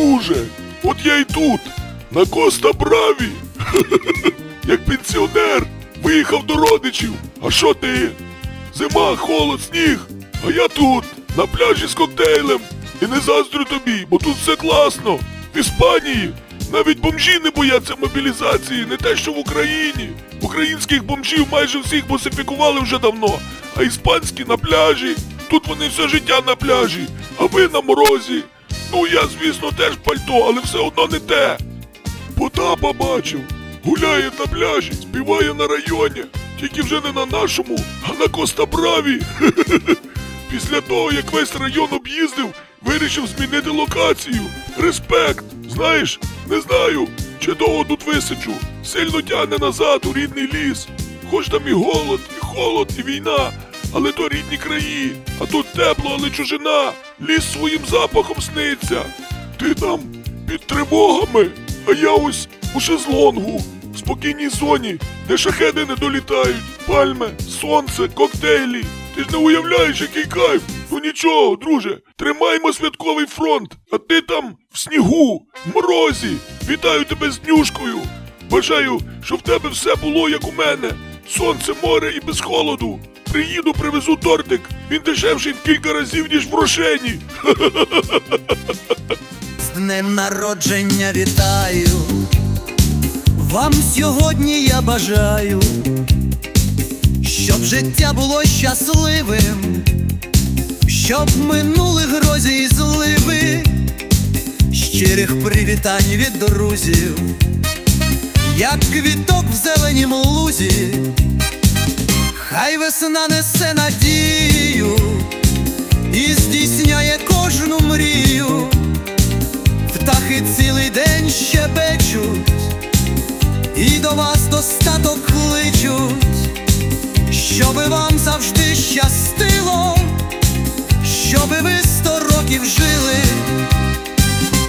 друже, от я й тут, на Коста Браві. Як пенсіонер, виїхав до родичів. А що ти? Зима, холод, сніг. А я тут, на пляжі з коктейлем. І не заздрю тобі, бо тут все класно. В Іспанії навіть бомжі не бояться мобілізації, не те, що в Україні. Українських бомжів майже всіх босифікували вже давно, а іспанські на пляжі. Тут вони все життя на пляжі, а ви на морозі. Ну я, звісно, теж пальто, але все одно не те. Потапа бачив. Гуляє на пляжі, співає на районі. Тільки вже не на нашому, а на Коста Браві. Після того, як весь район об'їздив, вирішив змінити локацію. Респект! Знаєш, не знаю, чи довго тут висиджу. Сильно тягне назад у рідний ліс. Хоч там і голод, і холод, і війна, але то рідні краї. А тут тепло, але чужина. Ліс своїм запахом сниться. Ти там під тривогами, а я ось у шезлонгу, в спокійній зоні, де шахеди не долітають, пальми, сонце, коктейлі. Ти ж не уявляєш, який кайф. Ну нічого, друже, тримаймо святковий фронт, а ти там в снігу, в морозі. Вітаю тебе з днюшкою. Бажаю, щоб в тебе все було як у мене. Сонце, море і без холоду. Приїду, привезу тортик. Він дешевший в кілька разів, ніж в Рошені. З днем народження вітаю. Вам сьогодні я бажаю, щоб життя було щасливим, щоб минули грозі і зливи, щирих привітань від друзів, як квіток в зеленім лузі, хай весна несе надію і здійсняє кожну мрію. Птахи цілий день щебечуть, і до вас достаток кличуть, щоби вам завжди щастило.